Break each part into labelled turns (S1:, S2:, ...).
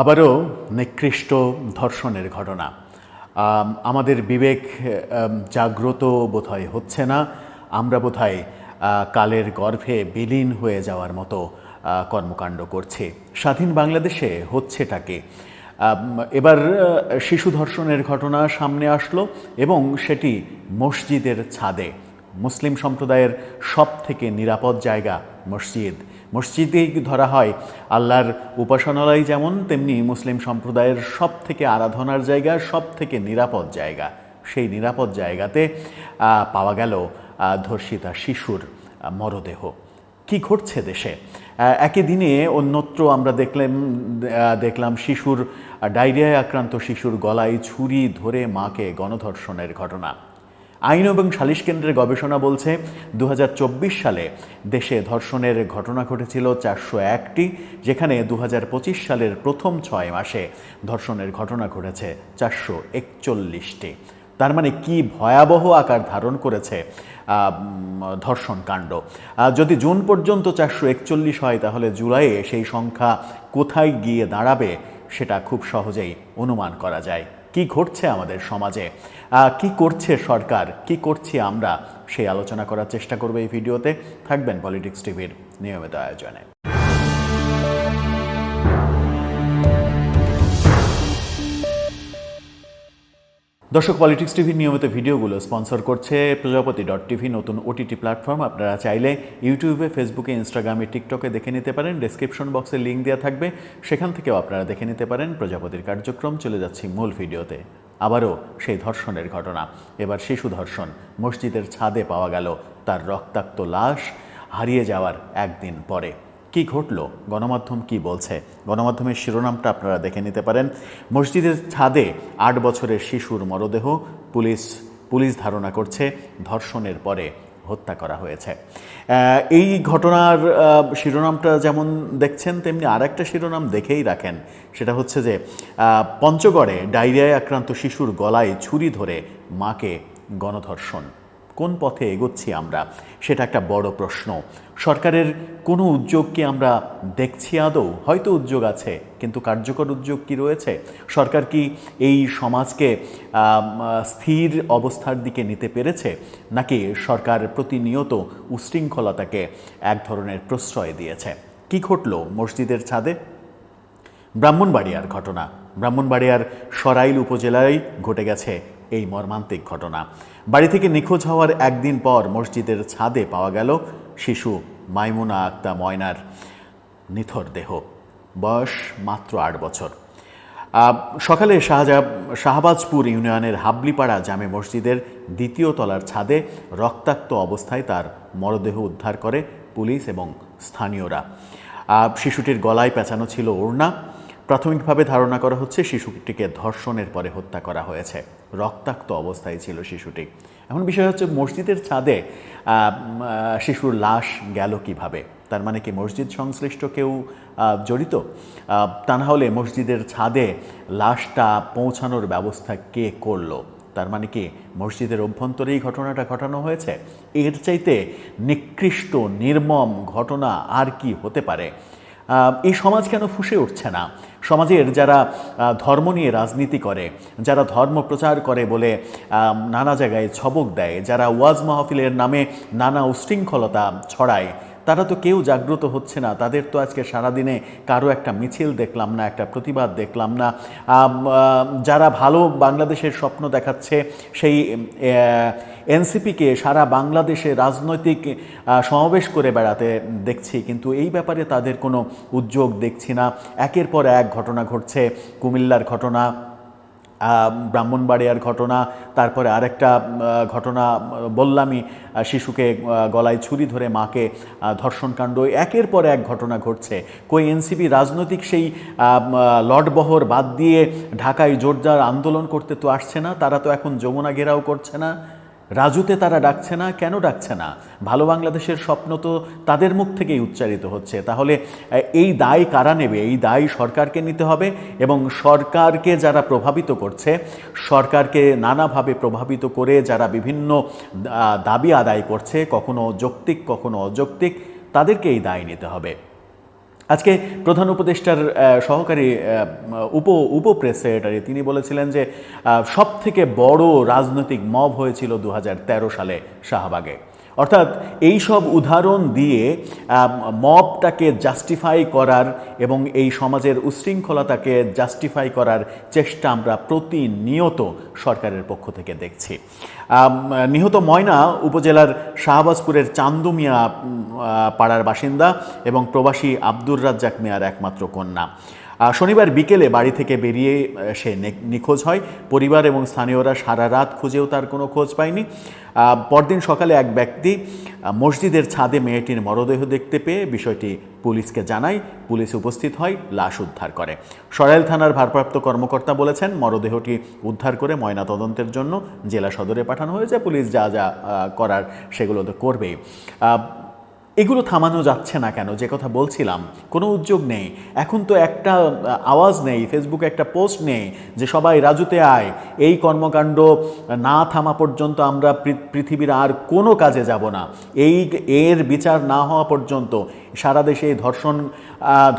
S1: আবারও নিকৃষ্ট ধর্ষণের ঘটনা। আমাদের বিবেক জাগ্রত বোধহয় হচ্ছে না। আমরা বোধহয় কালের গর্ভে বিলীন হয়ে যাওয়ার মতো কর্মকাণ্ড করছে। স্বাধীন বাংলাদেশে হচ্ছেটাকে। এবার শিশু ধর্ষণের ঘটনা সামনে আসলো এবং সেটি মসজিদের ছাদে। মুসলিম সম্প্রদায়ের সব থেকে নিরাপদ জায়গা মসজিদ। মসজিদেই ধরা হয়। আল্লাহর উপাসনালয় যেমন, তেমনি মুসলিম সম্প্রদায়ের সব থেকে আরাধনার জায়গা সব থেকে নিরাপদ জায়গা। সেই নিরাপদ জায়গাতে পাওয়া গেল ধর্ষিতা শিশুর মরদেহ। কি ঘটছে দেশে? একই দিনে অন্যত্র আমরা দেখলাম দেখলাম শিশুর ডায়রিয়ায় আক্রান্ত শিশুর গলায় ছুরি ধরে মাকে গণধর্ষণের ঘটনা। আইন এবং সালিশ কেন্দ্রের গবেষণা বলছে দু হাজার চব্বিশ সালে দেশে ধর্ষণের ঘটনা ঘটেছিল চারশো একটি, যেখানে দু হাজার পঁচিশ সালের প্রথম ছয় মাসে ধর্ষণের ঘটনা ঘটেছে চারশো একচল্লিশটি। তার মানে কি ভয়াবহ আকার ধারণ করেছে ধর্ষণ কাণ্ড? যদি জুন পর্যন্ত চারশো একচল্লিশ হয়, তাহলে জুলাইয়ে সেই সংখ্যা কোথায় গিয়ে দাঁড়াবে, সেটা খুব সহজেই অনুমান করা যায়। কি ঘটছে আমাদের সমাজে? কি করছে সরকার? কি করছি আমরা? সেই আলোচনা করার চেষ্টা করবে এই ভিডিওতে। থাকবেন পলিটিক্স টিভির নিয়মিত আয়োজনে। দর্শক পলিটিক্স টিভির নিয়মিত ভিডিওগুলো স্পন্সর করছে প্রজাপতি ডট টিভি, নতুন ওটিটি প্ল্যাটফর্ম আপনারা চাইলে ইউটিউবে ফেসবুকে ইনস্টাগ্রামে টিকটকে দেখে নিতে পারেন। ডেসক্রিপশন বক্সে লিঙ্ক দেওয়া থাকবে। সেখান থেকেও আপনারা দেখে নিতে পারেন প্রজাপতির কার্যক্রম। চলে যাচ্ছি মূল ভিডিওতে। আবারও সেই ধর্ষণের ঘটনা। এবার শিশু ধর্ষণ। মসজিদের ছাদে পাওয়া গেল তার রক্তাক্ত লাশ। হারিয়ে যাওয়ার একদিন পরে। কি ঘটলো? গণমাধ্যম কি বলছে? গণমাধ্যমের শিরোনামটা আপনারা দেখে নিতে পারেন। মসজিদের ছাদে আট বছরের শিশুর মরদেহ পুলিশ পুলিশ ধারণা করছে ধর্ষণের পরে হত্যা করা হয়েছে। এই ঘটনার শিরোনামটা যেমন দেখছেন, তেমনি আর একটা শিরোনাম দেখেই রাখেন। সেটা হচ্ছে যে পঞ্চগড়ে ডায়রিয়ায় আক্রান্ত শিশুর গলায় ছুরি ধরে মাকে গণধর্ষণ। কোন পথে এগোচ্ছি আমরা? সেটা একটা বড় প্রশ্ন। সরকারের কোনো উদ্যোগ কি আমরা দেখছি আদৌ? হয়তো উদ্যোগ আছে, কিন্তু কার্যকর উদ্যোগ কি রয়েছে? সরকার কি এই সমাজকে স্থির অবস্থার দিকে নিতে পেরেছে? নাকি সরকার প্রতিনিয়ত উশৃঙ্খলতাকে এক ধরনের প্রশ্রয় দিয়েছে? কি ঘটলো মসজিদের ছাদে? ব্রাহ্মণবাড়িয়ার ঘটনা। ব্রাহ্মণবাড়িয়ার সরাইল উপজেলায় ঘটে গেছে এই মর্মান্তিক ঘটনা। বাড়ি থেকে নিখোঁজ হওয়ার একদিন পর মসজিদের ছাদে পাওয়া গেল শিশু মাইমুনা আক্তা ময়নার নিথর দেহ। বয়স মাত্র আট বছর। সকালে শাহজা শাহবাজপুর ইউনিয়নের হাবলিপাড়া জামে মসজিদের দ্বিতীয় তলার ছাদে রক্তাক্ত অবস্থায় তার মরদেহ উদ্ধার করে পুলিশ এবং স্থানীয়রা। শিশুটির গলায় পেঁচানো ছিল ওড়না। প্রাথমিকভাবে ধারণা করা হচ্ছে শিশুটিকে ধর্ষণের পরে হত্যা করা হয়েছে। রক্তাক্ত অবস্থায় ছিল শিশুটি। এখন বিষয় হচ্ছে মসজিদের ছাদে শিশুর লাশ গেল কীভাবে? তার মানে কি মসজিদ সংশ্লিষ্ট কেউ জড়িত? তা না হলে মসজিদের ছাদে লাশটা পৌঁছানোর ব্যবস্থা কে করল? তার মানে কি মসজিদের অভ্যন্তরেই ঘটনাটা ঘটানো হয়েছে? এর চাইতে নিকৃষ্ট, নির্মম ঘটনা আর কি হতে পারে? এই সমাজ কেন ফুসে উঠছে না? সমাজের যারা ধর্ম নিয়ে রাজনীতি করে, যারা ধর্ম প্রচার করে বলে নানা জায়গায় ছবক দেয়, যারা ওয়াজ মাহফিলের নামে নানা উশৃঙ্খলতা ছড়ায় তারা তো কেউ জাগ্রত হচ্ছে না। তাদের তো আজকে সারাদিনে কারও একটা মিছিল দেখলাম না, একটা প্রতিবাদ দেখলাম না। যারা ভালো বাংলাদেশের স্বপ্ন দেখাচ্ছে, সেই এনসিপিকে সারা বাংলাদেশে রাজনৈতিক সমাবেশ করে বেড়াতে দেখছি। কিন্তু এই ব্যাপারে তাদের কোনো উদ্যোগ দেখছি না। একের পর এক ঘটনা ঘটছে। কুমিল্লার ঘটনা ব্রাহ্মণবাড়িয়ার ঘটনা, তারপরে আরেকটা ঘটনা বললামই শিশুকে গলায় ছুরি ধরে মাকে ধর্ষণকাণ্ড, একের পর এক ঘটনা ঘটছে। কই এনসিপি রাজনৈতিক সেই লটবহর বাদ দিয়ে ঢাকায় জোরদার আন্দোলন করতে তো আসছে না, তারা তো এখন যমুনা ঘেরাও করছে না। রাজুতে তারা ডাকছে না, কেন ডাকছে না? ভালো বাংলাদেশের স্বপ্ন তো তাদের মুখ থেকেই উচ্চারিত হচ্ছে। তাহলে এই দায় কারা নেবে? এই দায় সরকারকে নিতে হবে এবং সরকারকে যারা প্রভাবিত করছে, সরকারকে নানাভাবে প্রভাবিত করে যারা বিভিন্ন দাবি আদায় করছে, কখনো যৌক্তিক, কখনো অযৌক্তিক, তাদেরকে এই দায় নিতে হবে। আজকে প্রধান উপদেষ্টার সহকারী উপ উপ প্রেস সেক্রেটারি তিনি বলেছিলেন যে সব থেকে বড় রাজনৈতিক মব হয়েছিল দু হাজার তেরো সালে শাহবাগে। অর্থাৎ এই সব উদাহরণ দিয়ে মবটাকে জাস্টিফাই করার এবং এই সমাজের উশৃঙ্খলতাকে জাস্টিফাই করার চেষ্টা আমরা প্রতিনিয়ত সরকারের পক্ষ থেকে দেখছি। নিহত ময়না উপজেলার শাহবাজপুরের চান্দুমিয়া পাড়ার বাসিন্দা এবং প্রবাসী আব্দুর রাজ্জাক মিয়ার একমাত্র কন্যা। শনিবার বিকেলে বাড়ি থেকে বেরিয়ে সে নিখোঁজ হয়। পরিবার এবং স্থানীয়রা সারা রাত খুঁজেও তার কোনো খোঁজ পায়নি। পরদিন সকালে এক ব্যক্তি মসজিদের ছাদে মেয়েটির মরদেহ দেখতে পেয়ে বিষয়টি পুলিশকে জানায়। পুলিশ উপস্থিত হয়, লাশ উদ্ধার করে। সরাইল থানার ভারপ্রাপ্ত কর্মকর্তা বলেছেন, মরদেহটি উদ্ধার করে ময়না তদন্তের জন্য জেলা সদরে পাঠানো হয়েছে। পুলিশ যা যা করার সেগুলো তো করবেই। এগুলো থামানো যাচ্ছে না কেন? যে কথা বলছিলাম, কোনো উদ্যোগ নেই। এখন তো একটা আওয়াজ নেই ফেসবুকে একটা পোস্ট নেই যে সবাই রাজুতে আয়। এই কর্মকাণ্ড না থামা পর্যন্ত আমরা পৃথিবীর আর কোনো কাজে যাব না। এই এর বিচার না হওয়া পর্যন্ত, সারা দেশে ধর্ষণ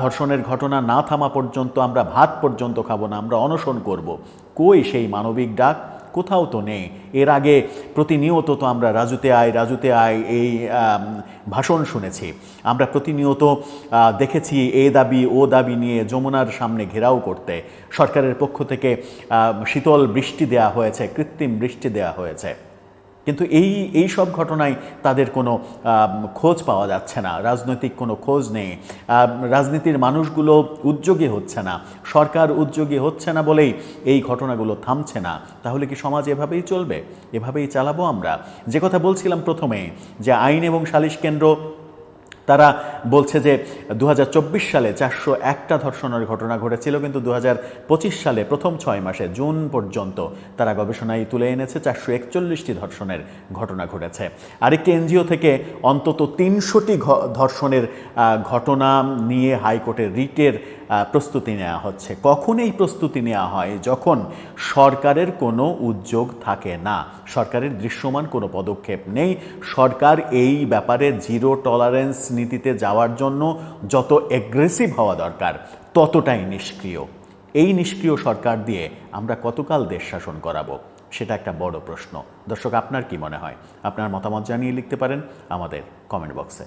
S1: ধর্ষণের ঘটনা না থামা পর্যন্ত আমরা ভাত পর্যন্ত খাব না, আমরা অনশন করব। কই সেই মানবিক ডাক? কোথাও তো নেই। এর আগে প্রতিনিয়ত তো আমরা রাজুতে আয় রাজুতে আয় এই ভাষণ শুনেছি। আমরা প্রতিনিয়ত দেখেছি এ দাবি, ও দাবি নিয়ে যমুনার সামনে ঘেরাও করতে। সরকারের পক্ষ থেকে শীতল বৃষ্টি দেয়া হয়েছে, কৃত্রিম বৃষ্টি দেয়া হয়েছে। কিন্তু এই এই সব ঘটনায় তাদের কোনো খোঁজ পাওয়া যাচ্ছে না, রাজনৈতিক কোনো খোঁজ নেই। রাজনীতির মানুষগুলো উদ্যোগী হচ্ছে না, সরকার উদ্যোগী হচ্ছে না বলেই এই ঘটনাগুলো থামছে না। তাহলে কি সমাজ এভাবেই চলবে? এভাবেই চালাবো আমরা? যে কথা বলছিলাম প্রথমে, যে আইন এবং সালিশ কেন্দ্র তারা বলছে যে দু হাজার চব্বিশ সালে চারশো একটা ধর্ষণের ঘটনা ঘটেছিল, কিন্তু দু হাজার পঁচিশ সালে প্রথম ছয় মাসে জুন পর্যন্ত তারা গবেষণায় তুলে এনেছে চারশো একচল্লিশটি ধর্ষণের ঘটনা ঘটেছে। আরেকটি এনজিও থেকে অন্তত তিনশোটি ধর্ষণের ঘটনা নিয়ে হাইকোর্টের রিটের প্রস্তুতি নেওয়া হচ্ছে। কখন এই প্রস্তুতি নেওয়া হয়? যখন সরকারের কোনো উদ্যোগ থাকে না, সরকারের দৃশ্যমান কোনো পদক্ষেপ নেই, সরকার এই ব্যাপারে জিরো টলারেন্স নীতিতে যাওয়ার জন্য যত এগ্রেসিভ হওয়া দরকার, ততটাই নিষ্ক্রিয়। এই নিষ্ক্রিয় সরকার দিয়ে আমরা কতকাল দেশ শাসন করাবো, সেটা একটা বড় প্রশ্ন। দর্শক, আপনার কি মনে হয়? আপনার মতামত জানিয়ে লিখতে পারেন আমাদের কমেন্ট বক্সে